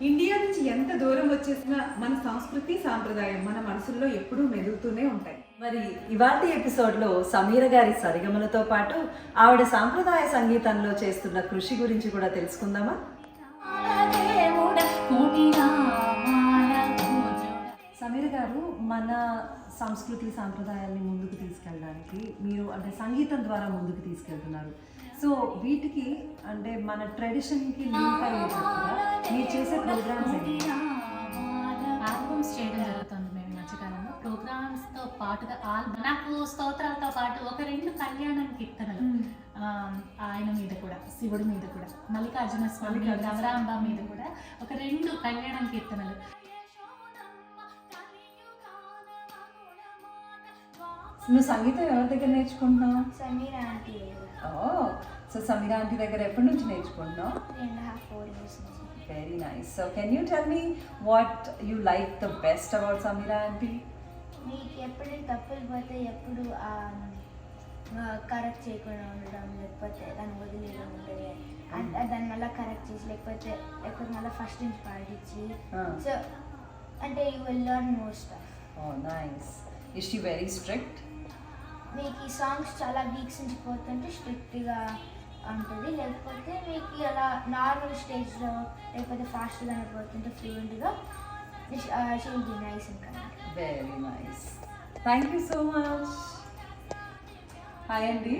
India నుంచి ఎంత దూరం వచ్చేసినా మన సంస్కృతి సాంప్రదాయం మన మనసుల్లో ఎప్పుడూ మెదులుతూనే ఉంటాయి. మరి ఇవాటి ఎపిసోడ్లో సమీర గారి సరిగమలతో పాటు ఆవిడ సాంప్రదాయ సంగీతంలో చేస్తున్న కృషి గురించి కూడా తెలుసుకుందామా? సమీర గారు మన సంస్కృతి సాంప్రదాయాల్ని ముందుకు తీసుకెళ్ళడానికి మీరు అంటే సంగీతం ద్వారా ముందుకు తీసుకెళ్తున్నారు. సో వీటికి అంటే మన ట్రెడిషన్కి లింక్ అయ్యేటట్టుగా మీరు చేసే ప్రోగ్రామ్స్ ఆల్బమ్స్ చేయడం జరుగుతుంది మేము మధ్యకాలంలో. ప్రోగ్రామ్స్తో పాటుగా ఆల్బమ్ నాకు స్తోత్రాలతో పాటు ఒక రెండు కళ్యాణం కీర్తనలు ఆ, ఆయన మీద కూడా శివుడి మీద కూడా మల్లికార్జున స్వామి నవరాంబ మీద కూడా ఒక రెండు కళ్యాణం కీర్తనలు. నువ్వు సంగీతం ఎవరి దగ్గర నేర్చుకుంటున్నావు? Sameera aunty oh so Sameera aunty దగ్గర ఎప్పటి నుంచి నేర్చుకుంటున్నావు? Very nice so can you tell me what you like the best about Sameera aunty మీకు ఎప్పుడు తప్పులు పోతే ఎప్పుడు కరెక్ట్ చేయకుండా ఉండడం లేకపోతే దాన్ని వదిలేయడం ఉంటుంది. అండ్ దాన్ని మళ్ళీ కరెక్ట్ చేసి లేకపోతే లేకపోతే మళ్ళీ ఫస్ట్ నుంచి పాటించి. సో అంటే you will learn more stuff oh nice is she very strict మీకు ఈ సాంగ్స్ చాలా వీక్స్ నుంచి పోతుంటే స్ట్రిక్ట్గా ఉంటుంది. లేకపోతే మీకు అలా నార్మల్ స్టేజ్లో లేకపోతే ఫాస్ట్గానే పోతుంటే ఫ్లూయెంట్గా షీ విల్ బి నైస్ ఇంకా. Very nice thank you so much hi అండి.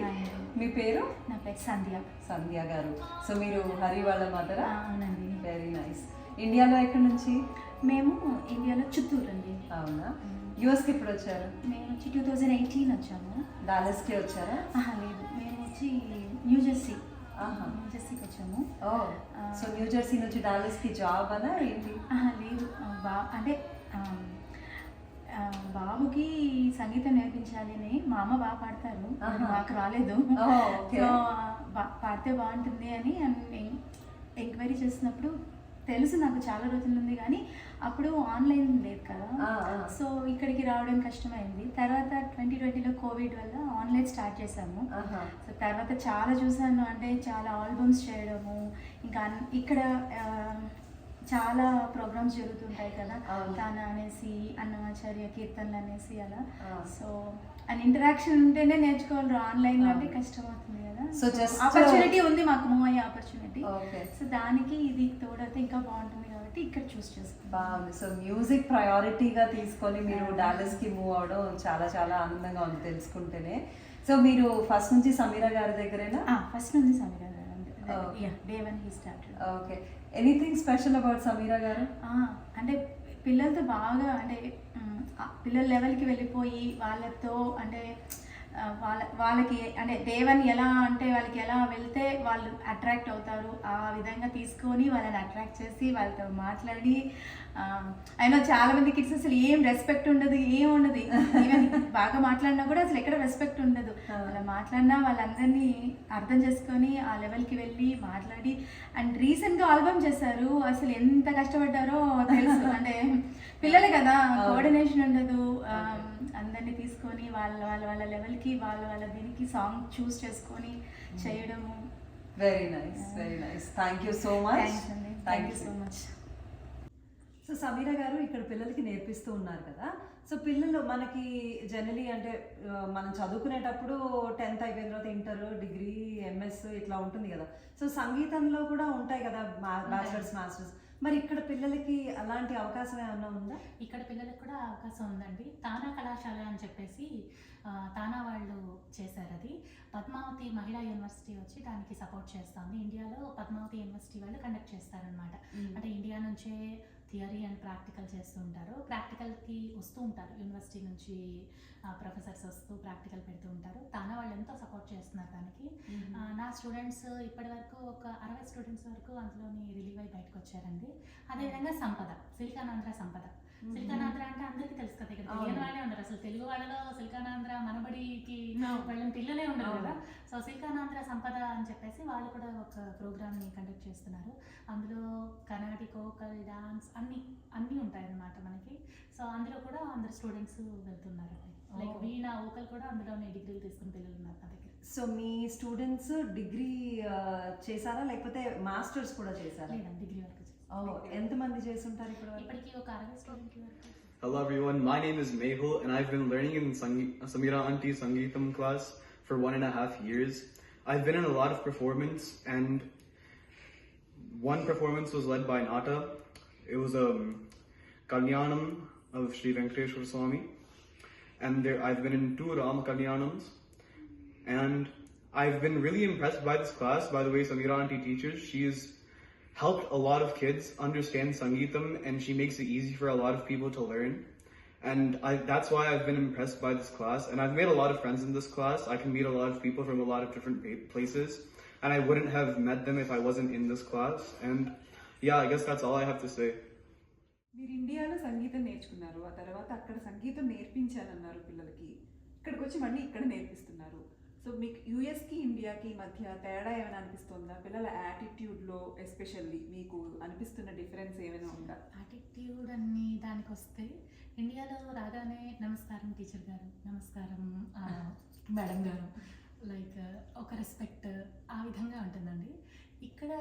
మీ పేరు? నా పేరు సంధ్య. సంధ్య గారు. సో మీరు హరి వాళ్ళ మదరా? అవునండి. వెరీ నైస్ ఇండియాలో ఎక్కడి నుంచి? మేము ఇండియాలో చిత్తూరు అండి. అవునా? యూఎస్కి ఎప్పుడు వచ్చారు మేము వచ్చి టూ థౌజండ్ ఎయిటీన్ వచ్చాము. డాలస్కి వచ్చారా? లేదు. మేము వచ్చి న్యూ జెర్సీ ఆహా. న్యూ జెర్సీకి వచ్చాము. ఓ సో న్యూ జెర్సీ నుంచి డాలస్కి జాబ్ అనా ఏంటి? లేదు. బా అంటే బాబుకి సంగీతం నేర్పించాలి అని మా అమ్మ బాగా పాడతారు. మాకు రాలేదు. సో పాడితే బాగుంటుంది అని ఎంక్వైరీ చేసినప్పుడు తెలుసు నాకు చాలా రోజుల నుండి కానీ అప్పుడు ఆన్లైన్ లేదు కదా. సో ఇక్కడికి రావడం కష్టమైంది. తర్వాత ట్వంటీ ట్వంటీలో కోవిడ్ వల్ల ఆన్లైన్ స్టార్ట్ చేశాము. ఆహా. సో తర్వాత చాలా చూసాను. అంటే చాలా ఆల్బమ్స్ చేయడము ఇంకా ఇక్కడ చాలా ప్రోగ్రామ్స్ జరుగుతుంటాయి కదా. తాన అనేసి అన్నమాచార్య కీర్తనలు అనేసి అలా. సో అండ్ ఇంటరాక్షన్ ఉంటేనే నేర్చుకోవాలి ఆన్లైన్లో అంటే. కష్టం అవుతుంది కదా. So just- ఆపర్చునిటీ ఉంది మాకు మూవ్ అయ్యే ఆపర్చునిటీ. ఓకే. సో దానికి ఇది తోడైతే ఇంకా బాగుంటుంది కాబట్టి ఇక్కడ చూస్ చేసుకుంటాం బాగుంది. సో మ్యూజిక్ ప్రయారిటీగా తీసుకొని మీరు డాలస్కి మూవ్ అవడం చాలా చాలా ఆనందంగా ఉంది తెలుసుకుంటేనే. సో మీరు ఫస్ట్ నుంచి సమీర గారి దగ్గరేనా? ఫస్ట్ నుంచి సమీర గారు okay. Anything special about Sameera గారు? అంటే పిల్లలతో బాగా అంటే పిల్లల లెవెల్కి వెళ్ళిపోయి వాళ్ళతో అంటే వాళ్ళ వాళ్ళకి అంటే దేవన్ ఎలా అంటే వాళ్ళకి ఎలా వెళ్తే వాళ్ళు అట్రాక్ట్ అవుతారు ఆ విధంగా తీసుకొని వాళ్ళని అట్రాక్ట్ చేసి వాళ్ళతో మాట్లాడి అయినా చాలా మంది కిడ్స్ అసలు ఏం రెస్పెక్ట్ ఉండదు ఏం ఉండదు. ఈవెన్ బాగా మాట్లాడినా కూడా అసలు ఎక్కడ రెస్పెక్ట్ ఉండదు. అలా మాట్లాడినా వాళ్ళందరినీ అర్థం చేసుకొని ఆ లెవెల్కి వెళ్ళి మాట్లాడి అండ్ రీసెంట్గా ఆల్బమ్ చేశారు. అసలు ఎంత కష్టపడ్డారో తెలుసు. అంటే పిల్లలు కదా. కోఆర్డినేషన్ ఉండదు. అందరినీ తీసుకొని వాళ్ళ వాళ్ళ వాళ్ళ లెవెల్కి వాళ్ళ వాళ్ళ దీనికి సాంగ్ చూస్ చేసుకొని చేయడము. Very nice very nice thank you so much thank you so much so Sameera గారు ఇక్కడ పిల్లలకి నేర్పిస్తూ ఉన్నారు కదా. సో పిల్లలు మనకి జనరలీ అంటే మనం చదువుకునేటప్పుడు టెన్త్ అయిపోయిన తర్వాత ఇంటర్ డిగ్రీ ఎంఎస్ ఇట్లా ఉంటుంది కదా. సో సంగీతంలో కూడా ఉంటాయి కదా బ్యాచిలర్స్ మాస్టర్స్ మరి ఇక్కడ పిల్లలకి అలాంటి అవకాశం ఏమైనా ఉందా? ఇక్కడ పిల్లలకు కూడా అవకాశం ఉందండి. తానా కళాశాల అని చెప్పేసి తానా వాళ్ళు చేశారు అది. పద్మావతి మహిళా యూనివర్సిటీ వచ్చి దానికి సపోర్ట్ చేస్తుంది. ఇండియాలో పద్మావతి యూనివర్సిటీ వాళ్ళు కండక్ట్ చేస్తారనమాట అంటే ఇండియా నుంచే థియరీ అండ్ ప్రాక్టికల్ చేస్తూ ఉంటారు. ప్రాక్టికల్కి వస్తూ ఉంటారు. యూనివర్సిటీ నుంచి ప్రొఫెసర్స్ వస్తూ ప్రాక్టికల్ పెడుతూ ఉంటారు. తానా వాళ్ళు ఎంతో సపోర్ట్ చేస్తున్నారు దానికి. నా స్టూడెంట్స్ ఇప్పటి వరకు ఒక అరవై స్టూడెంట్స్ వరకు అందులోని రిలీవ్ అయి బయటకు వచ్చారండి అదేవిధంగా సంపద సిలికానాంధ్ర సంపద. సిలికానాంధ్ర అంటే అందరికీ తెలుసు కదా ఇక్కడ తెలియని. వాళ్ళే ఉండరు అసలు తెలుగు వాళ్ళలో సిలికానాంధ్ర మనబడికి. వెళ్ళిన పిల్లలే ఉండరు. కదా. సో సిలికానాంధ్ర సంపద అని చెప్పేసి వాళ్ళు కూడా ఒక ప్రోగ్రామ్ని కండక్ట్ చేస్తున్నారు. అందులో కర్ణాటిక్ వోకల్ డాన్స్ అన్ని అన్నీ ఉంటాయి అన్నమాట మనకి. సో అందులో కూడా అందరు స్టూడెంట్స్ వెళ్తున్నారు లైక్. వీణ వోకల్ కూడా అందులోనే డిగ్రీలు తీసుకున్న పిల్లలు ఉన్నారు నా దగ్గర. సో మీ స్టూడెంట్స్ డిగ్రీ చేశారా? లేకపోతే మాస్టర్స్ కూడా చేశారా? డిగ్రీ వరకు చేశాను. ఓ, ఎంతమంది చేస్తుంటారు ఇప్పుడు ఇప్పటికి ఒక అరవై స్టూడెంట్ వరకు Hello everyone, my name is Mehul and I've been learning in Sangi- Samira Auntie Sangeetam class for one and a half years. I've been in a lot of performance and one performance was led by Nata. It was a um, Kalyanam of Sri Venkateshwar Swami and there I've been in two Ram Kalyanams and I've been really impressed by this class, by the way Samira Auntie teaches. She's helped a lot of kids understand Sangeetam and she makes it easy for a lot of people to learn. And I, that's why I've been impressed by this class. And I've made a lot of friends in this class. I can meet a lot of people from a lot of different pa- places. And I wouldn't have met them if I wasn't in this class. And yeah, I guess that's all I have to say. మీరు ఇండియాలో సంగీతం నేర్చుకున్నారు ఆ తర్వాత అక్కడ సంగీతం నేర్పించాలన్నారు పిల్లలకి ఇక్కడికి వచ్చి మళ్ళీ ఇక్కడ నేర్పిస్తున్నారు సో మీకు యూఎస్కి ఇండియాకి మధ్య తేడా ఏమైనా అనిపిస్తుందా? పిల్లల యాటిట్యూడ్లో ఎస్పెషల్లీ మీకు అనిపిస్తున్న డిఫరెన్స్ ఏమైనా ఉందా? యాటిట్యూడ్ అన్ని దానికి వస్తే ఇండియాలో రాగానే నమస్కారం టీచర్ గారు నమస్కారం మేడం గారు. లైక్ ఒక రెస్పెక్ట్ ఆ విధంగా ఉంటుందండి. ఇక్కడ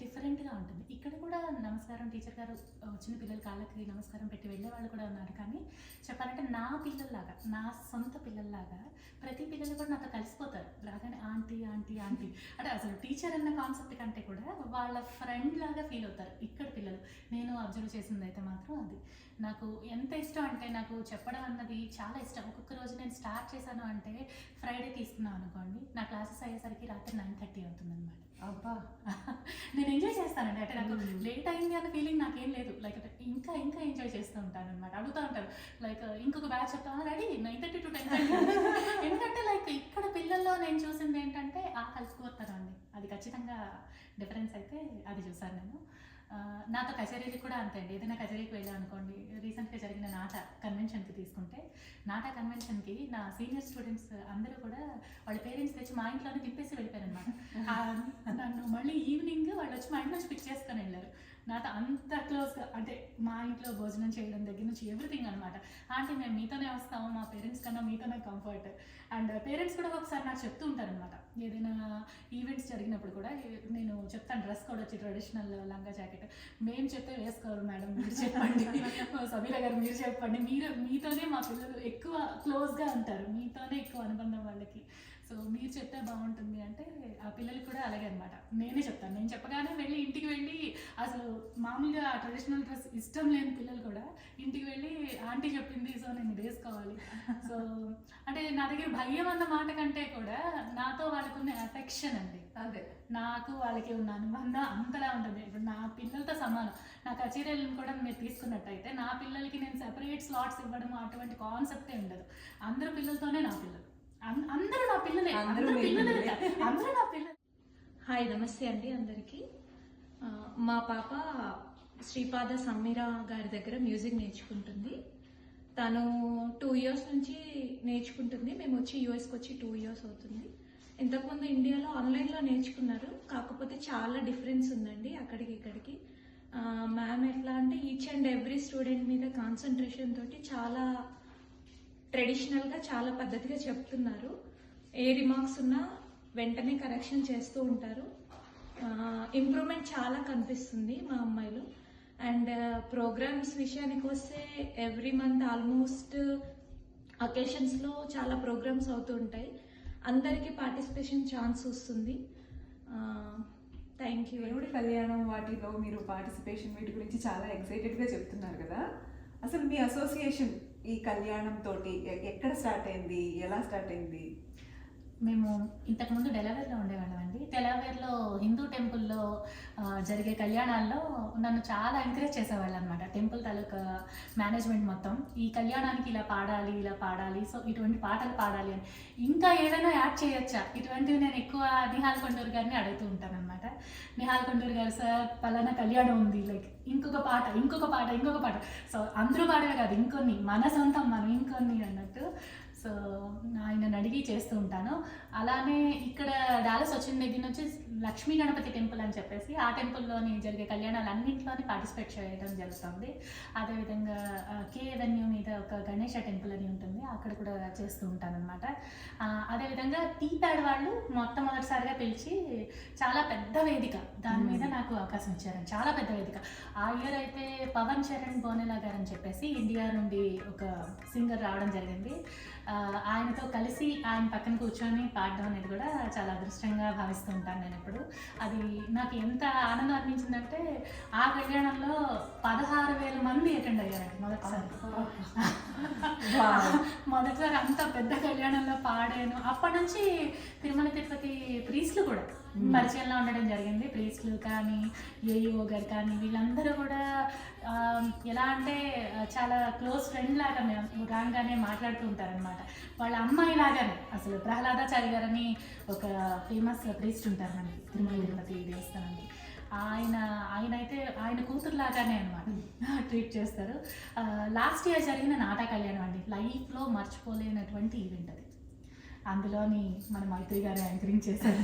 డిఫరెంట్గా ఉంటుంది. ఇక్కడ కూడా నమస్కారం టీచర్ గారు వచ్చిన పిల్లల కాళ్ళకి నమస్కారం పెట్టి వెళ్ళే వాళ్ళు కూడా ఉన్నారు. కానీ చెప్పాలంటే నా పిల్లల్లాగా నా సొంత పిల్లల్లాగా ప్రతి పిల్లలు కూడా నాతో కలిసిపోతారు. రాగానే ఆంటీ ఆంటీ ఆంటీ. అంటే అసలు టీచర్ అన్న కాన్సెప్ట్ కంటే కూడా వాళ్ళ ఫ్రెండ్ లాగా ఫీల్ అవుతారు ఇక్కడ పిల్లలు. నేను అబ్జర్వ్ చేసింది అయితే మాత్రం అది. నాకు ఎంత ఇష్టం అంటే నాకు చెప్పడం అన్నది చాలా ఇష్టం. ఒక్కొక్క రోజు నేను స్టార్ట్ చేశాను అంటే ఫ్రైడే తీసుకున్నాను అనుకోండి నా క్లాసెస్ అయ్యేసరికి రాత్రి నైన్ థర్టీ అవుతుందన్నమాట. అబ్బా. నేను ఎంజాయ్ చేస్తానండి. అంటే నాకు. లేట్ అయింది అన్న ఫీలింగ్ నాకేం లేదు. లైక్ ఇంకా ఇంకా ఎంజాయ్ చేస్తూ ఉంటాను అనమాట అడుగుతూ ఉంటారు. లైక్ ఇంకొక బ్యాచ్ చెప్తాను ready nine thirty to ten ఎందుకంటే లైక్ ఇక్కడ పిల్లల్లో నేను చూసింది ఏంటంటే ఆ కలిసిపోతారండి అది ఖచ్చితంగా డిఫరెన్స్ అయితే అది చూసాను నేను. నాతో కచేరీలు కూడా అంతే అండి ఏదైనా కచేరీకి వెళ్ళాను అనుకోండి రీసెంట్గా జరిగిన నాట కన్వెన్షన్కి తీసుకుంటే నాట కన్వెన్షన్కి నా సీనియర్ స్టూడెంట్స్ అందరూ కూడా వాళ్ళ పేరెంట్స్ తెచ్చి మా ఇంట్లోనే తిప్పేసి వెళ్ళిపోయారు అనమాట నన్ను మళ్ళీ ఈవినింగ్ వాళ్ళు వచ్చి మా ఇంట్లో నుంచి పిక్ చేసుకొని వెళ్ళారు. నాతో అంత క్లోజ్ అంటే మా ఇంట్లో భోజనం చేయడం దగ్గర నుంచి ఎవ్రీథింగ్ అనమాట అంటే మేము మీతోనే వస్తాము మా పేరెంట్స్ కన్నా మీతోనే కంఫర్ట్ అండ్ పేరెంట్స్ కూడా ఒకసారి నాకు చెప్తూ ఉంటారనమాట ఏదైనా ఈవెంట్స్ జరిగినప్పుడు కూడా నేను చెప్తాను డ్రెస్ కోడ్ వచ్చి ట్రెడిషనల్ లంగా జాకెట్ మేము చెప్తే వేసుకోరు మేడం మీరు చెప్పండి. సమీర గారు మీరు చెప్పండి. మీరు మీతోనే మా పిల్లలు ఎక్కువ క్లోజ్గా ఉంటారు. మీతోనే ఎక్కువ అనుబంధం వాళ్ళకి. సో మీరు చెప్తే బాగుంటుంది అంటే ఆ పిల్లలు కూడా అలాగే అనమాట నేనే చెప్తాను. నేను చెప్పగానే వెళ్ళి ఇంటికి వెళ్ళి అసలు మామూలుగా ట్రెడిషనల్ డ్రెస్ ఇష్టం లేని పిల్లలు కూడా ఇంటికి వెళ్ళి ఆంటీ చెప్పింది సో నేను వేసుకోవాలి. సో అంటే నా దగ్గర భయం అన్న మాట కంటే కూడా నాతో వాళ్ళకున్న అఫెక్షన్ అండి. అదే. నాకు వాళ్ళకి ఉన్న అనుబంధం అంతలా ఉంటుంది. ఇప్పుడు నా పిల్లలతో సమానం. నా కచేరీలను కూడా మీరు తీసుకున్నట్టయితే నా పిల్లలకి నేను సెపరేట్ స్లాట్స్ ఇవ్వడం అటువంటి కాన్సెప్టే ఉండదు. అందరు పిల్లలతోనే నా పిల్లలు. అందరూ నా పిల్లలే. అందరూ పిల్లలే. అందరూ నా పిల్లలు హాయ్ నమస్తే అండి అందరికీ. మా పాప శ్రీపాద సమీర గారి దగ్గర మ్యూజిక్ నేర్చుకుంటుంది. తను టూ ఇయర్స్ నుంచి నేర్చుకుంటుంది. మేము వచ్చి యూఎస్కి వచ్చి టూ ఇయర్స్ అవుతుంది. ఇంతకుముందు ఇండియాలో ఆన్లైన్లో నేర్చుకున్నారు. కాకపోతే చాలా డిఫరెన్స్ ఉందండి అక్కడికి ఇక్కడికి. మ్యామ్ ఎట్లా అంటే ఈచ్ అండ్ ఎవ్రీ స్టూడెంట్ మీద కాన్సన్ట్రేషన్ తోటి చాలా ట్రెడిషనల్గా చాలా పద్ధతిగా చెప్తున్నారు. ఏ రిమార్క్స్ ఉన్నా వెంటనే కరెక్షన్ చేస్తూ ఉంటారు. ఇంప్రూవ్మెంట్ చాలా కనిపిస్తుంది మా అమ్మాయిలు. అండ్ ప్రోగ్రామ్స్ విషయానికి వస్తే ఎవ్రీ మంత్ ఆల్మోస్ట్ అకేషన్స్లో చాలా ప్రోగ్రామ్స్ అవుతూ ఉంటాయి. అందరికీ పార్టిసిపేషన్ ఛాన్స్ వస్తుంది. Thank you. దేవుడి కళ్యాణం వాటిలో మీరు పార్టిసిపేషన్ వీటి గురించి చాలా ఎక్సైటెడ్గా చెప్తున్నారు కదా. అసలు మీ అసోసియేషన్ ఈ కళ్యాణం తోటి ఎ- ఎక్కడ స్టార్ట్ అయింది? ఎలా స్టార్ట్ అయింది? మేము ఇంతకుముందు డెలవేర్లో ఉండేవాళ్ళం అండి. డెలవేర్లో హిందూ టెంపుల్లో జరిగే కళ్యాణాల్లో నన్ను చాలా ఎంకరేజ్ చేసేవాళ్ళు అనమాట టెంపుల్ తాలూకా మేనేజ్మెంట్ మొత్తం. ఈ కళ్యాణానికి ఇలా పాడాలి ఇలా పాడాలి సో ఇటువంటి పాటలు పాడాలి అని. ఇంకా ఏదైనా యాడ్ చేయొచ్చా? ఇటువంటివి నేను ఎక్కువ నిహాల్ కొండూరు గారిని అడుగుతూ ఉంటాను అనమాట నిహాల్ కొండూరు గారు సార్ పలానా కళ్యాణం ఉంది. లైక్ ఇంకొక పాట ఇంకొక పాట ఇంకొక పాట. సో అందరూ పాడవే కాదు ఇంకొన్ని మన సొంతం మనం ఇంకొన్ని అన్నట్టు సో ఆయనను అడిగి చేస్తూ ఉంటాను. అలానే ఇక్కడ డాలస్ వచ్చిన దగ్గర నుంచి లక్ష్మీ గణపతి టెంపుల్ అని చెప్పేసి ఆ టెంపుల్లోని జరిగే కళ్యాణాలు అన్నింటిలోని పార్టిసిపేట్ చేయడం జరుగుతుంది. అదేవిధంగా కే అవెన్యూ మీద ఒక గణేష టెంపుల్ అని ఉంటుంది. అక్కడ కూడా చేస్తూ ఉంటాను అనమాట అదేవిధంగా టీ ప్యాడ్ వాళ్ళు మొట్టమొదటిసారిగా పిలిచి చాలా పెద్ద వేదిక. దాని మీద నాకు అవకాశం ఇచ్చారు. చాలా పెద్ద వేదిక. ఆ ఇయర్ అయితే పవన్ చరణ్ బోనెలా గారు అని చెప్పేసి ఇండియా నుండి ఒక సింగర్ రావడం జరిగింది. ఆయనతో కలిసి ఆయన పక్కన కూర్చొని పాడడం అనేది కూడా చాలా అదృష్టంగా భావిస్తూ ఉంటాను నేను ఎప్పుడు. అది నాకు ఎంత ఆనందం అనిపించిందంటే ఆ కళ్యాణంలో పదహారు వేల మంది అటెండ్ అయ్యారండి మొదటిసారి. మొదటిసారి అంత పెద్ద కళ్యాణంలో పాడాను. అప్పటి నుంచి తిరుమల తిరుపతి ప్రీస్లు కూడా. పరిచయంలో ఉండడం జరిగింది. ప్రీస్లు కానీ ఏఈఓ గారు కానీ వీళ్ళందరూ కూడా ఎలా అంటే చాలా క్లోజ్ ఫ్రెండ్ లాగా మేము రాగానే మాట్లాడుతూ ఉంటారనమాట వాళ్ళ అమ్మాయి లాగానే అసలు ప్రహ్లాదాచారి గారని ఒక ఫేమస్ ప్రీస్ట్ ఉంటారు మనకి తిరుమల తిరుపతి దేవస్థానానికి. ఆయన ఆయన అయితే ఆయన కూతురు లాగానే అనమాట ట్రీట్ చేస్తారు. లాస్ట్ ఇయర్ జరిగిన నాటా కళ్యాణం అండి లైఫ్లో మర్చిపోలేనటువంటి ఈవెంట్ అది. అందులోని మన మైత్రి గారు యాంకరింగ్ చేశారు.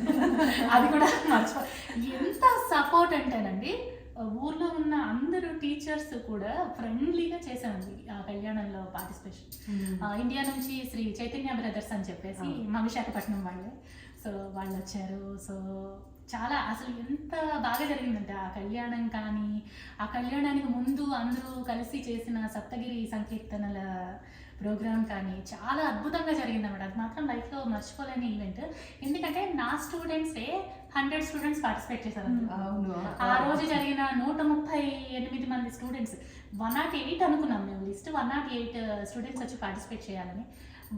అది కూడా మర్చిపో ఎంత సపోర్ట్ అంటేనండి ఊర్లో ఉన్న అందరూ టీచర్స్ కూడా ఫ్రెండ్లీగా చేశామండి ఆ కళ్యాణంలో పార్టిసిపేషన్. ఇండియా నుంచి శ్రీ చైతన్య బ్రదర్స్ అని చెప్పేసి మా విశాఖపట్నం వాళ్ళే. సో వాళ్ళు వచ్చారు సో చాలా అసలు ఎంత బాగా జరిగిందంటే ఆ కళ్యాణం కానీ ఆ కళ్యాణానికి ముందు అందరూ కలిసి చేసిన సప్తగిరి సంకీర్తనల ప్రోగ్రామ్ కానీ చాలా అద్భుతంగా జరిగిందన్నమాట అది మాత్రం లైఫ్లో మర్చిపోలేని ఈవెంట్ ఎందుకంటే నా స్టూడెంట్సే హండ్రెడ్ స్టూడెంట్స్ పార్టిసిపేట్ చేశారు ఆ రోజు జరిగిన నూట ముప్పై ఎనిమిది మంది స్టూడెంట్స్ వన్ నాట్ ఎయిట్ అనుకున్నాం మేము. List one nought eight students వచ్చి పార్టిసిపేట్ చేయాలని.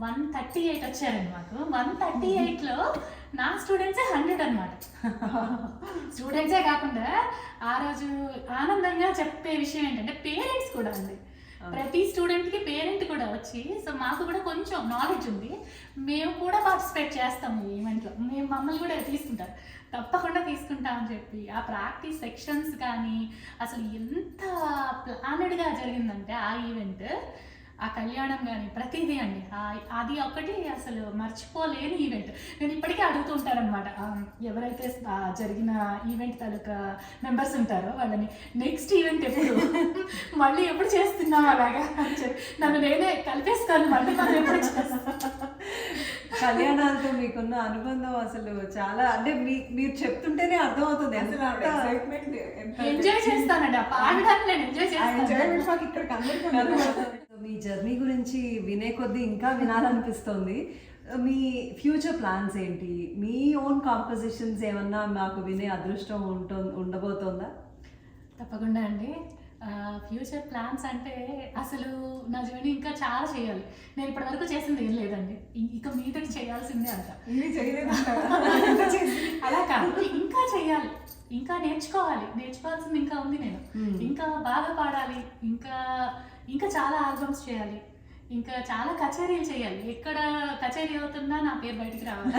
వన్ థర్టీ ఎయిట్ వచ్చారండి మాకు. వన్ థర్టీ ఎయిట్లో నా స్టూడెంట్సే హండ్రెడ్ అనమాట స్టూడెంట్సే కాకుండా ఆ రోజు ఆనందంగా చెప్పే విషయం ఏంటంటే పేరెంట్స్ కూడా అండి. ప్రతి స్టూడెంట్కి పేరెంట్ కూడా వచ్చి సో మాకు కూడా కొంచెం నాలెడ్జ్ ఉంది. మేము కూడా పార్టిసిపేట్ చేస్తాము ఈ ఈవెంట్లో మేము మమ్మల్ని కూడా తీసుకుంటారు. తప్పకుండా తీసుకుంటామని చెప్పి ఆ ప్రాక్టీస్ సెక్షన్స్ కానీ అసలు ఎంత ప్లానెడ్గా జరిగిందంటే ఆ ఈవెంట్ ఆ కళ్యాణం కానీ ప్రతిదీ అండి. అది ఒకటి అసలు మర్చిపోలేని ఈవెంట్ నేను ఇప్పటికీ అడుగుతూ ఉంటారనమాట ఎవరైతే జరిగిన ఈవెంట్ తాలూకా మెంబర్స్ ఉంటారో వాళ్ళని నెక్స్ట్ ఈవెంట్ ఎప్పుడు? మళ్ళీ ఎప్పుడు చేస్తున్నాం అలాగా? నన్ను నేనే కలిపేస్తాను మళ్ళీ మనం ఎప్పుడు చేస్తాం కళ్యాణాలతో మీకున్న అనుబంధం అసలు చాలా అంటే మీ మీరు చెప్తుంటేనే అర్థమవుతుంది. అసలు ఎంజాయ్ చేస్తానండి. ఆ పాడడానికి నేను ఎంజాయ్ చేస్తాను. మీ జర్నీ గురించి వినే కొద్దీ ఇంకా వినాలనిపిస్తుంది. మీ ఫ్యూచర్ ప్లాన్స్ ఏంటి? మీ ఓన్ కాంపోజిషన్స్ ఏమన్నా మాకు వినే అదృష్టం ఉంటో ఉండబోతోందా? తప్పకుండా అండి. ఫ్యూచర్ ప్లాన్స్ అంటే అసలు నా జర్నీ ఇంకా చాలా చేయాలి. నేను ఇప్పటివరకు చేసింది ఏం లేదండి. ఇక మీదటి చేయాల్సిందే అంట. అలా కాదు. ఇంకా చేయాలి. ఇంకా నేర్చుకోవాలి. నేర్చుకోవాల్సింది ఇంకా ఉంది నేను. ఇంకా బాగా పాడాలి. ఇంకా ఇంకా చాలా ఆల్బమ్స్ చేయాలి. ఇంకా చాలా కచేరీలు చేయాలి. ఎక్కడ కచేరీ అవుతున్నా నా పేరు బయటికి రావాలి.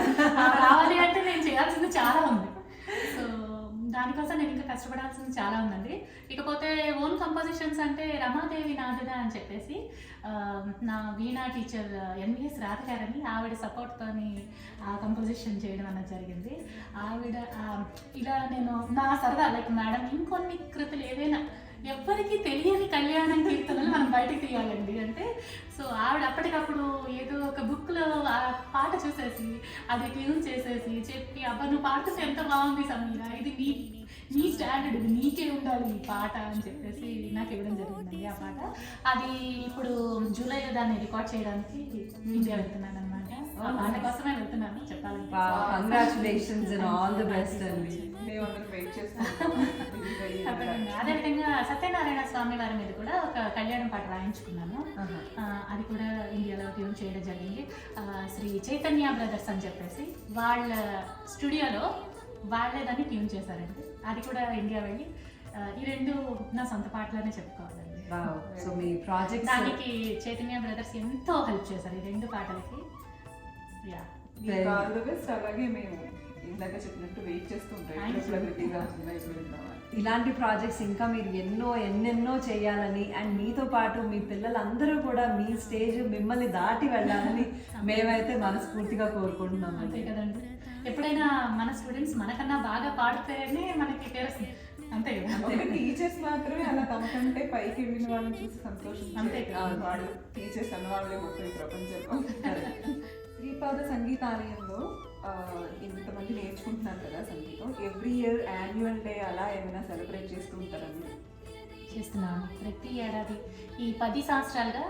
రావాలి అంటే నేను చేయాల్సింది చాలా ఉంది సో దానికోసం నేను ఇంకా కష్టపడాల్సింది చాలా ఉందండి. ఇకపోతే ఓన్ కంపోజిషన్స్ అంటే రమాదేవి నాదిన అని చెప్పేసి నా వీణా టీచర్ ఎంవిఎస్ రాధ గారని ఆవిడ సపోర్ట్తోని ఆ కంపోజిషన్ చేయడం అన్నది జరిగింది. ఆవిడ ఇలా నేను నా సరదా లైక్ మేడం ఇంకొన్ని కృతులు ఏదైనా ఎవ్వరికీ తెలియని కళ్యాణం కీర్తనలు మనం బయటకు తీయాలండి. అంటే సో ఆవిడ అప్పటికప్పుడు ఏదో ఒక బుక్లో ఆ పాట చూసేసి అది ట్యూన్ చేసేసి చెప్పి అబ్బా నువ్వు పాడుతుంటే ఎంత బాగుంది సమీరా ఇది నీ నీ స్టాండర్డ్ ఇది నీకే ఉండాలి ఈ పాట అని చెప్పేసి నాకు ఇవ్వడం జరిగిందండి ఆ పాట. అది ఇప్పుడు జూలైలో దాన్ని రికార్డ్ చేయడానికి ఇండియా వెళ్తున్నాను అనమాట ఆ పాట కోసమే వెళ్తున్నాను కంగ్రాచులేషన్స్ ఆల్ ది బెస్ట్ అండి. తప్పకుండా. అదేవిధంగా సత్యనారాయణ స్వామి వారి మీద కూడా ఒక కళ్యాణం పాట రాయించుకున్నాను. అది కూడా ఇండియాలో ట్యూన్ చేయడం జరిగింది. శ్రీ చైతన్య బ్రదర్స్ అని చెప్పేసి వాళ్ళ స్టూడియోలో వాళ్ళే దాన్ని ట్యూన్ చేశారండి. అది కూడా ఇండియా వెళ్ళి ఈ రెండు నా సొంత పాటలోనే చెప్పుకోవాలండి. సో మీ ప్రాజెక్ట్స్ దానికి చైతన్య బ్రదర్స్ ఎంతో హెల్ప్ చేశారు ఈ రెండు పాటలకి. యా అలాగే మేము ఇందాక చెప్పినట్టు వెయిట్ చేస్తూ ఉంటాయి ఎప్పుడు రెడీగా అవుతుందా ఎప్పుడు వెళ్దామా అని. ఇలాంటి ప్రాజెక్ట్స్ ఇంకా మీరు ఎన్నో ఎన్నెన్నో చేయాలని అండ్ మీతో పాటు మీ పిల్లలందరూ కూడా మీ స్టేజ్ మిమ్మల్ని దాటి వెళ్ళాలని మేమైతే మనస్ఫూర్తిగా కోరుకుంటున్నాం అంతే కదండి. ఎప్పుడైనా మన స్టూడెంట్స్ మనకన్నా బాగా పాడితేనే మనకి తెలుస్తుంది అంతే కదా? టీచర్స్ మాత్రమే అలా తమ కంటే పైకి వెళ్ళిన వాళ్ళని చూసి సంతోషం అంతే కదా? వాళ్ళు టీచర్స్ అన్న వాళ్ళే మొత్తం ప్రపంచంలో శ్రీపాద సంగీతాలయంలో ఇంతమంది నేర్చుకుంటున్నారు కదా సంగీతం. ఎవ్రీ ఇయర్ యాన్యువల్ డే అలా ఏమైనా సెలబ్రేట్ చేస్తూ ఉంటారండి చేస్తున్నాము. ప్రతి ఏడాది ఈ పది సంవత్సరాలుగా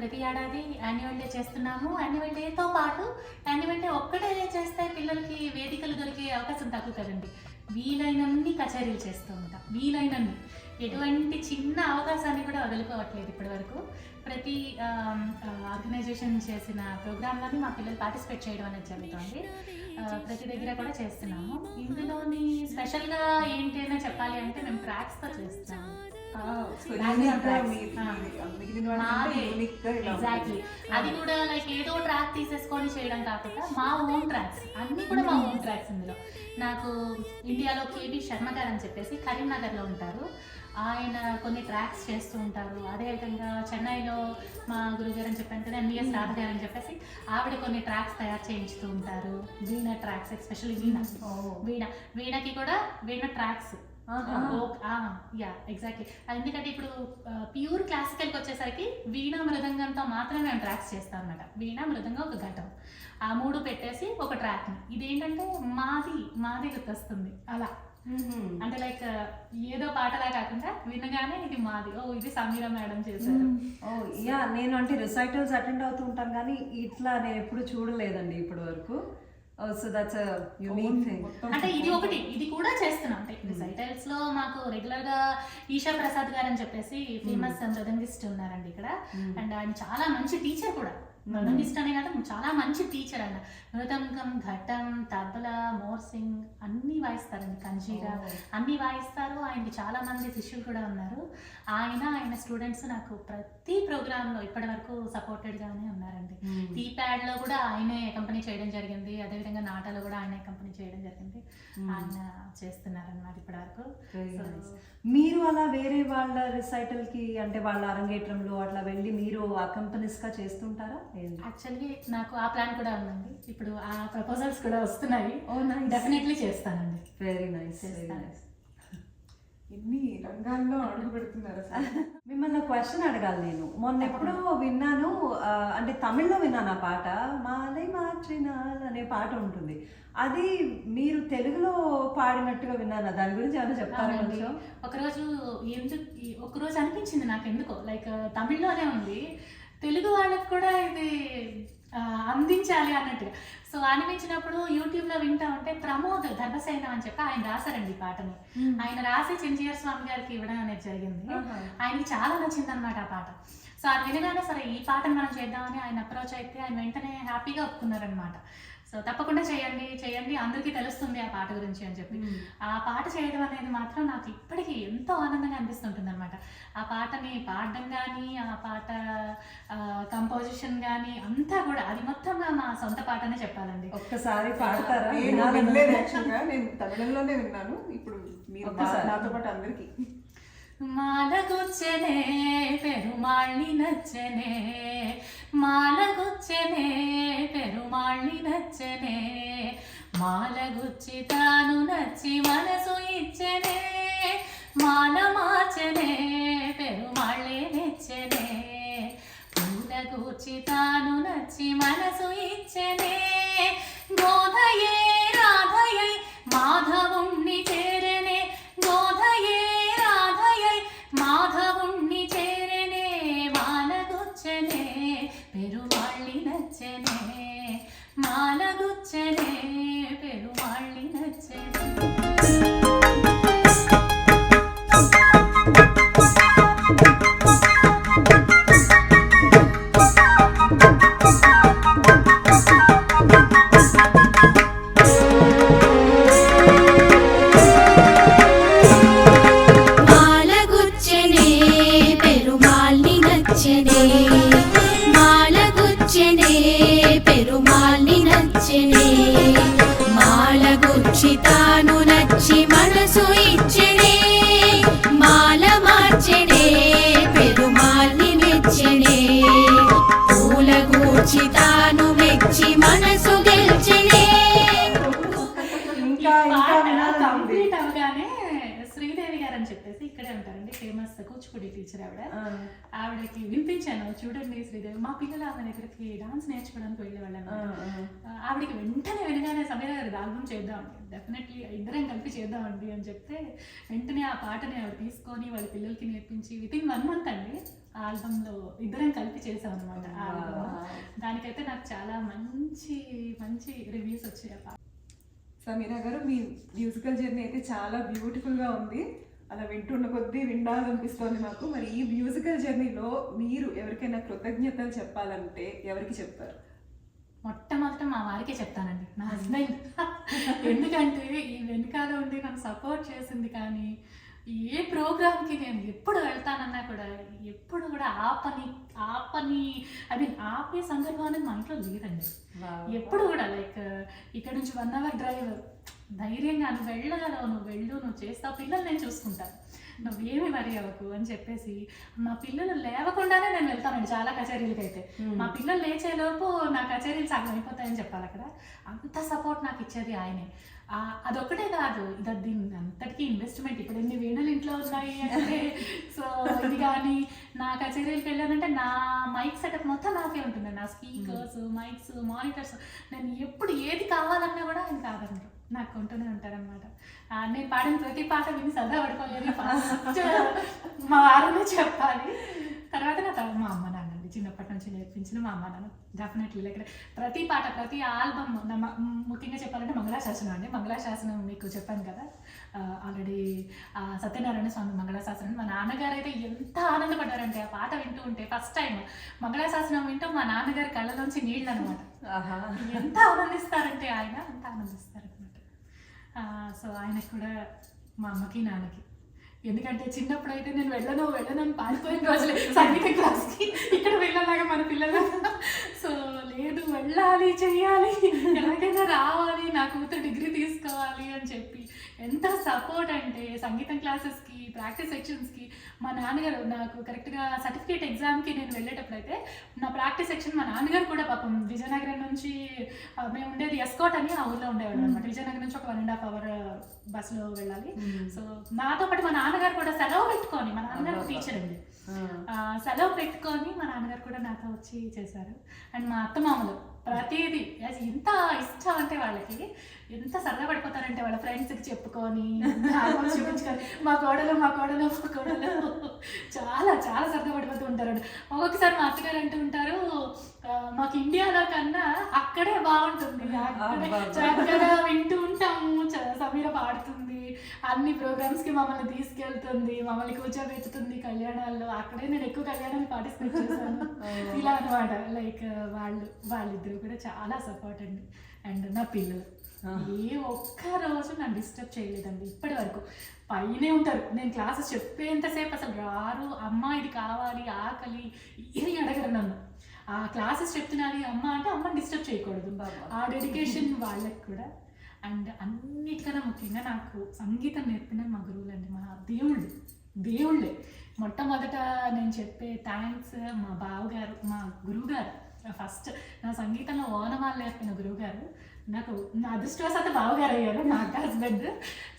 ప్రతి ఏడాది యాన్యువల్ డే చేస్తున్నాము. యాన్యువల్ డేతో పాటు యాన్యువల్ డే ఒక్కటే చేస్తే పిల్లలకి వేదికలు దొరికే అవకాశం తగ్గుతుందండి. వీలైనన్ని కచేరీలు చేస్తూ ఉంటాం. వీలైనన్ని. ఎటువంటి చిన్న అవకాశాన్ని కూడా వదులుకోవట్లేదు ఇప్పటి వరకు ప్రతి ఆర్గనైజేషన్ చేసిన ప్రోగ్రాంలోని మా పిల్లలు పార్టిసిపేట్ చేయడం అనేది జరుగుతుంది. ప్రతి దగ్గర కూడా చేస్తున్నాము. ఇందులోని స్పెషల్గా ఏంటి అయినా చెప్పాలి అంటే మేము ట్రాక్స్తో చేస్తాము. అది కూడా లైక్ ఏదో ట్రాక్ తీసేసుకొని చేయడం కాకుండా మా ఓన్ ట్రాక్స్ అన్ని కూడా మా ఓన్ ట్రాక్స్ ఇందులో. నాకు ఇండియాలో కేబి శర్మ గారు అని చెప్పేసి కరీంనగర్లో ఉంటారు. ఆయన కొన్ని ట్రాక్స్ చేస్తూ ఉంటారు. అదేవిధంగా చెన్నైలో మా గురుగారు అని చెప్పాను కదా ఎన్విఎస్ రాధ గారు అని చెప్పేసి ఆవిడ కొన్ని ట్రాక్స్ తయారు చేయించుతూ ఉంటారు. వీణ ట్రాక్స్ ఎస్పెషల్లీ వీణ. వీణ. వీణకి కూడా వీణ ట్రాక్స్ యా ఎగ్జాక్ట్లీ ఎందుకంటే ఇప్పుడు ప్యూర్ క్లాసికల్కి వచ్చేసరికి వీణ మృదంగంతో మాత్రమే మేము ట్రాక్స్ చేస్తాం అనమాట వీణ మృదంగం ఒక ఘటం. ఆ మూడు పెట్టేసి ఒక ట్రాక్ని ఇదేంటంటే మాది మాది గుర్తొస్తుంది. అలా. అంటే లైక్ ఏదో పాటలా కాకుండా వినగానే ఇది మాది. ఓ ఇది సమీర మేడం చేశారు. ఓ యా నేను అంటే రిసైటల్స్ అటెండ్ అవుతూ ఉంటాను కానీ ఇట్లా నేను ఎప్పుడు చూడలేదండి ఇప్పటి వరకు. సో దట్స్ యూనిక్ థింగ్ మొత్తం అంటే ఇది ఒకటి ఇది కూడా చేస్తున్నాం. అంటే రిసైటల్స్లో మాకు రెగ్యులర్గా ఈషా ప్రసాద్ గారు అని చెప్పేసి ఫేమస్ మృదంగిస్ట్ ఉన్నారండి ఇక్కడ. అండ్ ఆయన చాలా మంచి టీచర్ కూడా. మృదంగిస్ట్ అనే కాదు చాలా మంచి టీచర్ ఆయన. మృదంగం ఘటం తబలా మోర్సింగ్ అన్ని వాయిస్తారండి కంజీరా అన్ని వాయిస్తారు. ఆయనకి చాలా మంది శిష్యులు కూడా ఉన్నారు. ఆయన ఆయన స్టూడెంట్స్ నాకు ప్రతి ప్రోగ్రామ్లో ఇప్పటి వరకు సపోర్టెడ్ గానే ఉన్నారండి. టీ ప్యాడ్లో కూడా ఆయనే కంపెనీ చేయడం జరిగింది. అదేవిధంగా నాటాలో కూడా ఆయనే కంపెనీ చేయడం జరిగింది. ఆయన చేస్తున్నారన్నమాట ఇప్పటి వరకు. మీరు అలా వేరే వాళ్ళ రిసైటల్కి అంటే వాళ్ళ అరంగేట్రంలో అట్లా వెళ్ళి మీరు అకంపనీస్గా చేస్తుంటారా? యాక్చువల్లీ నాకు ఆ ప్లాన్ కూడా ఉందండి. ఇప్పుడు ఆ ప్రపోజల్స్ కూడా వస్తున్నాయి. ఓ నైస్ డెఫినెట్లీ చేస్తానండి. Very nice very. నైస్ ఎన్ని రంగాల్లో అడుగు పెడుతున్నారు మిమ్మల్ని క్వశ్చన్ అడగాలి నేను. మొన్న ఎప్పుడో విన్నాను అంటే తమిళ్ళో విన్నాను ఆ పాట మాలై మార్చినాల్ అనే పాట ఉంటుంది. అది మీరు తెలుగులో పాడినట్టుగా విన్నాను దాని గురించి ఏమైనా చెప్తారా కొంచెం? ఒకరోజు ఎందుకు ఈ- ఒకరోజు అనిపించింది నాకు ఎందుకో లైక్ తమిళ్ళోనే ఉంది. తెలుగు వాళ్ళకి కూడా ఇది అందించాలి అన్నట్టుగా సో అనిపించినప్పుడు యూట్యూబ్లో వింటా ఉంటే ప్రమోద్ ధర్మసేన అని చెప్పి ఆయన రాశారండి ఈ పాటని. ఆయన రాసి చించియర్ స్వామి గారికి ఇవ్వడం అనేది జరిగింది. ఆయనకి చాలా నచ్చింది అనమాట ఆ పాట. సో అది వినగానే సరే ఈ పాటను మనం చేద్దామని ఆయన అప్రోచ్ అయితే ఆయన వెంటనే హ్యాపీగా ఒప్పుకున్నారనమాట సో తప్పకుండా చేయండి చేయండి. అందరికీ తెలుస్తుంది ఆ పాట గురించి అని చెప్పి. ఆ పాట చేయడం అనేది మాత్రం నాకు ఇప్పటికీ ఎంతో ఆనందంగా అనిపిస్తుంటుంది అనమాట ఆ పాటని పాడడం కానీ ఆ పాట కంపోజిషన్ కానీ అంతా కూడా అది మొత్తంగా మా సొంత పాటనే చెప్పాలండి. ఒక్కసారి పాడతారా? నేను తమిళంలోనే విన్నాను. ఇప్పుడు మీరు. నాతో పాటు అందరికి. మాలగుచ్చనే పెరుమాళ్ళి నచ్చనే. మాలగుచ్చనే పెరుమాళ్ళి నచ్చనే. మాలగుచ్చి తాను నచ్చి మనసు ఇచ్చనే. మాల మార్చనే పెరుమాళ్ళే నెచ్చనే పూలగూర్చి తాను నచ్చి మనసు ఇచ్చనే. చూడండి శ్రీదేవి. మా పిల్లలు ఆమె దగ్గరికి డాన్స్ నేర్చుకోవడానికి వెళ్ళేవాళ్ళం. ఆవిడకి వెంటనే వినగానే సమీర గారి ఆల్బమ్ చేద్దామండి డెఫినెట్లీ ఇద్దరం కలిపి చేద్దామండి అని చెప్తే వెంటనే ఆ పాటని ఆవిడ తీసుకొని వాళ్ళ పిల్లలకి నేర్పించి విత్ ఇన్ వన్ మంత్ అండి ఆ ఆల్బంలో ఇద్దరం కలిపి చేసాం అనమాట దానికైతే నాకు చాలా మంచి మంచి రివ్యూస్ వచ్చాయి ఆ పాట. సమీరా గారు మీ మ్యూజికల్ జర్నీ అయితే చాలా బ్యూటిఫుల్గా ఉంది. అలా వింటున్న కొద్దీ వినాలనిపిస్తోంది మాకు. మరి ఈ మ్యూజికల్ జర్నీలో మీరు ఎవరికైనా కృతజ్ఞతలు చెప్పాలంటే ఎవరికి చెప్తారు? మొట్టమొదట మా వారికే చెప్తానండి. నా హస్బెండ్ ఎందుకంటే ఈ వెనకాల ఉండి నన్ను సపోర్ట్ చేసింది కానీ ఏ ప్రోగ్రామ్కి నేను ఎప్పుడు వెళ్తానన్నా కూడా ఎప్పుడు కూడా ఆపని ఆపని అది ఆపే సందర్భం అనేది మా ఇంట్లో లేదండి. ఎప్పుడు కూడా లైక్ ఇక్కడ నుంచి వన్ అవర్ డ్రైవ్ ధైర్యంగా నువ్వు వెళ్ళగలవు నువ్వు వెళ్ళు నువ్వు చేస్తావు పిల్లలు నేను చూసుకుంటాను నువ్వేమి వరి అవ్వకు అని చెప్పేసి మా పిల్లలు లేవకుండానే నేను వెళ్తానండి చాలా కచేరీలకి అయితే. మా పిల్లలు లేచేలోపు నా కచేరీలు సగం అయిపోతాయని చెప్పాలి అక్కడ. అంత సపోర్ట్ నాకు ఇచ్చేది ఆయనే. అదొక్కటే కాదు ఇది దీని అంతటికీ ఇన్వెస్ట్మెంట్ ఇప్పుడు ఎన్ని వీణలు ఇంట్లో ఉన్నాయి అంటే సో ఇది కానీ నా కచేరీలకు వెళ్ళానంటే నా మైక్ సెటప్ మొత్తం నాకే ఉంటుంది. నా స్పీకర్స్ మైక్స్ మానిటర్స్ నేను ఎప్పుడు ఏది కావాలన్నా కూడా ఆయన కాదనరు నాకు కొంటూనే ఉంటారనమాట నేను పాడిన ప్రతి పాట విని పడిపోయేది ఫస్ట్ మా వారనే చెప్పాలి. తర్వాత నా తర్వాత మా అమ్మ నాన్న చిన్నప్పటి నుంచి నేర్పించిన మా అమ్మ నాన్న. డెఫినెట్లీ లైక్ ప్రతి పాట ప్రతి ఆల్బమ్ ముఖ్యంగా చెప్పాలంటే మంగళాశాసనం అండి. మంగళాశాసనం మీకు చెప్పాను కదా. ఆల్రెడీ సత్యనారాయణ స్వామి మంగళాశాసనం. మా నాన్నగారు అయితే ఎంత ఆనందపడ్డారంటే ఆ పాట వింటూ ఉంటే ఫస్ట్ టైం మంగళాశాసనం వింటూ మా నాన్నగారి కళ్ళలోంచి నీళ్ళు అనమాట. ఎంత ఆనందిస్తారంటే ఆయన అంత ఆనందిస్తారు. సో ఆయనకు కూడా మా అమ్మకి నాన్నకి. ఎందుకంటే చిన్నప్పుడు అయితే నేను వెళ్ళను వెళ్ళను అని పారిపోయిన రోజులే. సంగీత క్లాస్కి. ఇక్కడ వెళ్ళలాగా మన పిల్లలు. సో లేదు వెళ్ళాలి చెయ్యాలి ఎలాగైనా రావాలి నా కూతురు డిగ్రీ తీసుకోవాలి అని చెప్పి ఎంత సపోర్ట్ అంటే సంగీతం క్లాసెస్కి ప్రాక్టీస్ సెక్షన్స్కి మా నాన్నగారు నాకు కరెక్ట్గా సర్టిఫికేట్ ఎగ్జామ్కి నేను వెళ్ళేటప్పుడు అయితే నా ప్రాక్టీస్ సెక్షన్ మా నాన్నగారు కూడా పాపం విజయనగరం నుంచి మేము ఉండేది ఎస్కోట్ అని ఆ ఊర్లో ఉండేవాడు అనమాట విజయనగరం నుంచి ఒక వన్ అండ్ హాఫ్ అవర్ బస్సులో వెళ్ళాలి. సో నాతో పాటు మా నాన్నగారు కూడా సెలవు పెట్టుకొని మా నాన్నగారు. టీచర్ అండి. సెలవు పెట్టుకొని మా నాన్నగారు కూడా నాతో వచ్చి చేశారు. అండ్ మా అత్తమామలు. ప్రతిదీ. ఎంత ఇష్టం అంటే వాళ్ళకి ఎంత సరదా పడిపోతారంటే వాళ్ళ ఫ్రెండ్స్కి చెప్పుకొని చూపించుకొని మా కోడలు మా కోడలు మా కోడలు చాలా చాలా సరదా పడిపోతూ ఉంటారు. ఒక్కొక్కసారి మా అత్తగారు అంటూ ఉంటారు "ఆ, మాకు ఇండియాలో కన్నా అక్కడే బాగుంటుంది. చక్కగా వింటూ ఉంటాము సమీర పాడుతుంది. అన్ని ప్రోగ్రామ్స్కి మమ్మల్ని తీసుకెళ్తుంది మమ్మల్ని కూర్చోబెట్టుతుంది కళ్యాణాల్లో. అక్కడే నేను ఎక్కువ కళ్యాణాలు పార్టిసిపేట్ చేశాను. ఇలా అనమాట లైక్ వాళ్ళు వాళ్ళిద్దరు. కూడా చాలా సపోర్ట్ అండి. అండ్ నా పిల్లలు. ఏ ఒక్క రోజు నన్ను డిస్టర్బ్ చేయలేదండి. ఇప్పటి వరకు. పైనే ఉంటారు. నేను క్లాసెస్ చెప్పేంతసేపు అసలు రారు. అమ్మ ఇది కావాలి ఆకలి ఇది అడగరు నన్ను. ఆ క్లాసెస్ చెప్తున్నాను అమ్మ అంటే అమ్మని డిస్టర్బ్ చేయకూడదు. బాబా. ఆ డెడికేషన్ వాళ్ళకి కూడా. అండ్ అన్నిటికన్నా ముఖ్యంగా నాకు సంగీతం నేర్పిన మా గురువులు అండి మా దేవుళ్ళు. దేవుళ్ళే. మొట్టమొదట నేను చెప్పే థ్యాంక్స్ మా బావగారు మా గురువుగారు. ఫస్ట్ నా సంగీతంలో ఓనమాలు నేర్పిన గురువుగారు నాకు నా అదృష్టవశాత్తు బావగారు అయ్యారు నా హస్బెండ్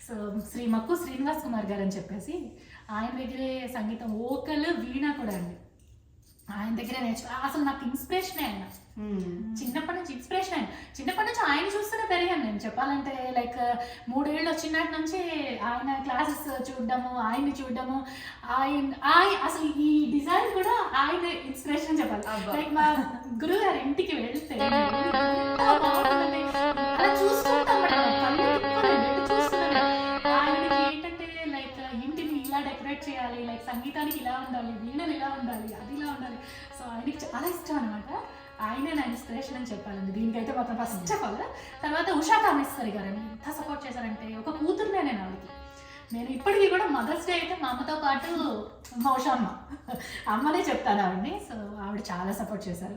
సో శ్రీ మక్కు శ్రీనివాస్ కుమార్ గారు అని చెప్పేసి ఆయన దగ్గరే సంగీతం ఓకల్ వీణ కూడా అండి. ఆయన దగ్గరే నేర్చుకో అసలు నాకు ఇన్స్పిరేషనే ఆయన. చిన్నప్పటి నుంచి ఇన్స్పిరేషన్ ఆయన చిన్నప్పటి నుంచి ఆయన చూస్తూనే పెరిగాను నేను. చెప్పాలంటే లైక్ మూడేళ్ళు వచ్చినట్టు నుంచి ఆయన క్లాసెస్ చూడడము ఆయన్ని చూడడము ఆయన ఆయన అసలు ఈ డిజైన్ కూడా ఆయన ఇన్స్పిరేషన్ చెప్పాలి. లైక్ మా గురువు గారి ఇంటికి వెళ్తే బాగుంటుందంటే అలా. ఆయనకి ఏంటంటే లైక్ ఇంటిని ఇలా డెకరేట్ చేయాలి లైక్ సంగీతానికి ఇలా ఉండాలి వీణలు ఇలా ఉండాలి అది ఇలా ఉండాలి. సో ఆయనకి చాలా ఇష్టం అనమాట ఆయనే నా ఇన్స్పిరేషన్ అని చెప్పాలండి. దీనికైతే మాత్రం ఫస్ట్ ఆఫ్ ఆల్ తర్వాత ఉషా కామేశ్వరి గారు ఎంత సపోర్ట్ చేశారంటే ఒక కూతురునే నేను ఆవిడకి. నేను ఇప్పటికీ కూడా మదర్స్ డే అయితే మా అమ్మతో పాటు మా ఉషా అమ్మ అమ్మనే చెప్తాను ఆవిడని. సో ఆవిడ చాలా సపోర్ట్ చేశారు.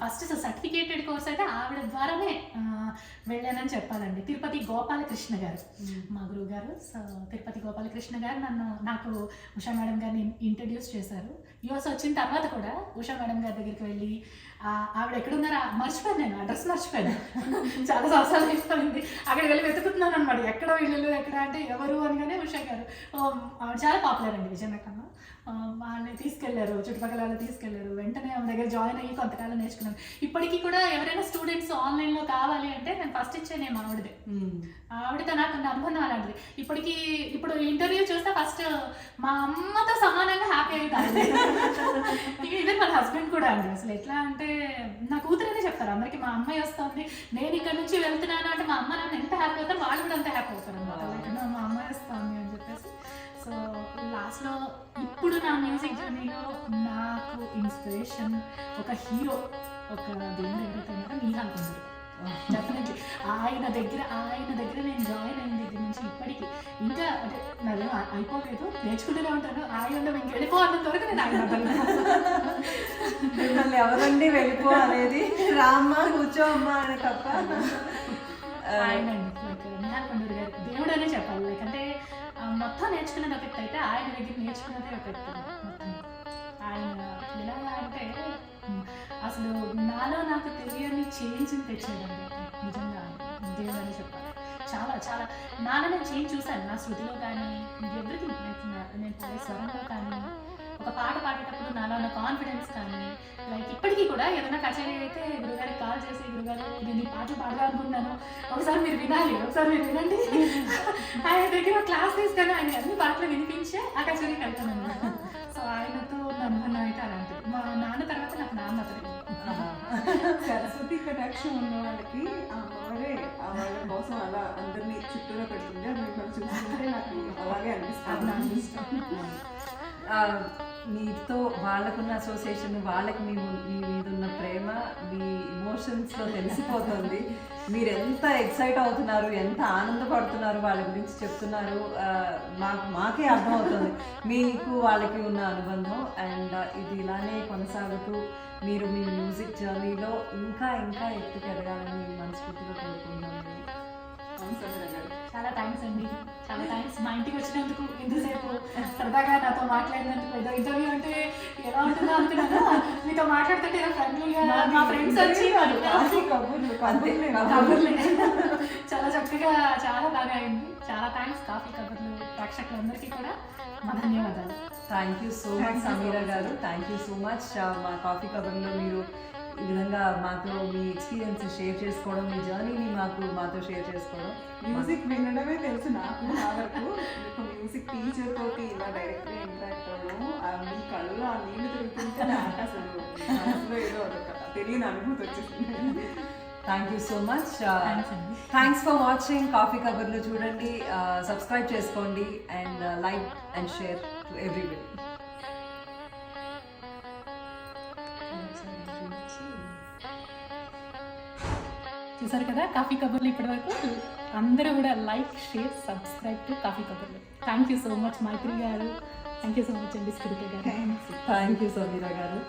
ఫస్ట్ సర్టిఫికేటెడ్ కోర్స్ అయితే ఆవిడ ద్వారానే వెళ్ళానని చెప్పాలండి. తిరుపతి గోపాలకృష్ణ గారు మా గురువు గారు. సో తిరుపతి గోపాలకృష్ణ గారు నన్ను నాకు ఉషా మేడం గారిని ఇంట్రడ్యూస్ చేశారు. యూఎస్ వచ్చిన తర్వాత కూడా ఉషా మేడం గారి దగ్గరికి వెళ్ళి ఆవిడ ఎక్కడున్నారా? మర్చిపోయాను నేను అడ్రస్ మర్చిపోయాను. చాలా సంవత్సరాలు అయిపోయింది. అక్కడికి వెళ్ళి వెతుకుతున్నాను అనమాట ఎక్కడ వీళ్ళు ఎక్కడ అంటే ఎవరు అనగానే ఉషా గారు. ఓ, ఆవిడ చాలా పాపులర్ అండి విజయనగరంలో. వాళ్ళని తీసుకెళ్ళారు చుట్టుపక్కల వాళ్ళు తీసుకెళ్ళారు. వెంటనే ఆమె దగ్గర జాయిన్ అయ్యి కొంతకాలం నేర్చుకున్నాను. ఇప్పటికీ కూడా ఎవరైనా స్టూడెంట్స్ ఆన్లైన్లో కావాలి అంటే నేను ఫస్ట్ ఇచ్చే నేను ఆవిడదే. ఆవిడతో నాకు అనుబంధం అలాంటిది. ఇప్పటికి ఇప్పుడు ఇంటర్వ్యూ చూస్తే ఫస్ట్ మా అమ్మతో సమానంగా హ్యాపీ అవుతాను ఈవెన్ వాళ్ళ హస్బెండ్ కూడా అండి. అసలు ఎట్లా అంటే నా కూతురనే చెప్తారు. అందరికి మా అమ్మాయి వస్తుంది నేను ఇక్కడ నుంచి వెళ్తున్నాను అంటే మా అమ్మ నాన్న ఎంత హ్యాపీ అవుతారు వాళ్ళు కూడా అంత హ్యాపీ అవుతారు లాస్ట్లో ఇప్పుడు నా మ్యూజిక్ జర్నీలో నాకు ఇన్స్పిరేషన్ ఒక హీరో ఒక దేవుడు ఎవరైతే నిహాల్ కొందరు డెఫినెట్లీ ఆయన దగ్గర ఆయన దగ్గర నేను జాయిన్ అయిన దగ్గర నుంచి ఇప్పటికీ ఇంకా అంటే నాదేం అ- అయిపోలేదు. నేర్చుకుంటూనే ఉంటాను. ఆయన ఇంక వెళ్ళిపో అన్నంత వరకు నేను ఆయన. మిమ్మల్ని ఎవరండి వెళ్ళిపో అనేది రామ్మ కూర్చో అమ్మ అనే తప్ప. ఆయన నిహాల్ కొండూరు గారు దేవుడు అనే చెప్పాలి. మొత్తం నేర్చుకునేది ఒక ఎత్తు అయితే ఆయన దగ్గర నేర్చుకున్నదే ఒక ఎత్తు ఆయన ఎలా అంటే అసలు నాలో నాకు తెలియని చేంజ్ తెచ్చేదండి నిజంగా దేవుడని చెప్పాలి. చాలా చాలా. నాలో నేను చేంజ్ చూశాను. నా శృతిలో కానీ ఎవ్రీథింగ్ లైక్ నేను పాడే స్వరంలో కానీ ఒక పాట పాడేటప్పుడు నాలో ఉన్న కాన్ఫిడెన్స్ కానీ లైక్ ఇప్పటికీ కూడా ఏదైనా కచేరీ అయితే గురుగారికి కాల్ చేసి గురుగారు నేను ఈ పాటలు పాడగా అనుకున్నాను ఒకసారి మీరు వినాలి ఒకసారి మీరు వినండి. ఆయన దగ్గర క్లాస్ తీసుకొని ఆయన అన్ని పాటలు వినిపించే ఆ కచేరీకి వెళ్తాను అనమాట. సో ఆయనతో ఉన్న అనుబంధం అయితే అలాంటిది. మా నాన్న తర్వాత నాకు నాన్న అతను సరస్వతి కటాక్షం ఉన్న వాళ్ళకి ఆ వాళ్ళ కోసం అలా అందరినీ చుట్టూరా పెడుతుంది మిమ్మల్ని చూస్తుంటే నాకు అలాగే అనిపిస్తుంది. మీతో వాళ్ళకున్న అసోసియేషన్ వాళ్ళకి మీ మీ మీద ఉన్న ప్రేమ మీ ఇమోషన్స్లో తెలిసిపోతుంది. మీరు ఎంత ఎక్సైట్ అవుతున్నారు ఎంత ఆనందపడుతున్నారు వాళ్ళ గురించి చెప్తున్నారు మాకు మాకే అర్థమవుతుంది. మీకు వాళ్ళకి ఉన్న అనుబంధం అండ్ ఇది ఇలానే కొనసాగుతూ మీరు మీ మ్యూజిక్ జర్నీలో ఇంకా ఇంకా ఎత్తుకు మనస్ఫూర్తిగా కోరుకుంటున్నాను. అవును చాలా థ్యాంక్స్ అండి. చాలా థ్యాంక్స్ మా ఇంటికి వచ్చినందుకు ఇంతసేపు సరదాగా నాతో మాట్లాడినందుకు ఏదో ఇంటర్వ్యూ అంటే ఎలా ఉంటుందో అనుకున్నాను. మీతో మాట్లాడుతుంటే ఏదో ఫ్రెండ్లీగా మా ఫ్రెండ్స్ వచ్చి కబుర్లు కబుర్లే కబుర్లే. చాలా చక్కగా చాలా బాగా అయింది. చాలా థ్యాంక్స్ కాఫీ కబుర్లు ప్రేక్షకులందరికీ కూడా. మా ధన్యవాదాలు. Thank you so much Sameera గారు. థ్యాంక్ యూ సో మచ్ మా కాఫీ కవర్లో మీరు ఈ విధంగా మాతో మీ ఎక్స్పీరియన్స్ షేర్ చేసుకోవడం మీ జర్నీని మాకు మాతో షేర్ చేసుకోవడం. మ్యూజిక్ వినడమే తెలుసు నాకు నా వరకు. ఒక మ్యూజిక్ టీచర్ తోటి ఇలా డైరెక్ట్గా ఇంటరాక్ట్ అవ్వడం ఆ మీ కళ్ళు ఆ నీళ్ళు తిరుగుతుంటే నాకు అసలు ఏదో తెలియని అనుభూతి వచ్చేసింది. Thank you so much thanks అండి. థ్యాంక్స్ ఫర్ వాచింగ్ కాఫీ కవర్లు చూడండి. సబ్స్క్రైబ్ చేసుకోండి and like and share to everybody చూసారు కదా కాఫీ కబుర్లు ఇప్పటి వరకు అందరూ కూడా like share subscribe to coffee కబుర్లు. Thank you so much Maitri గారు. థ్యాంక్ యూ సో మచ్ అండి స్కృతి గారు. థ్యాంక్ యూ సమీరా గారు.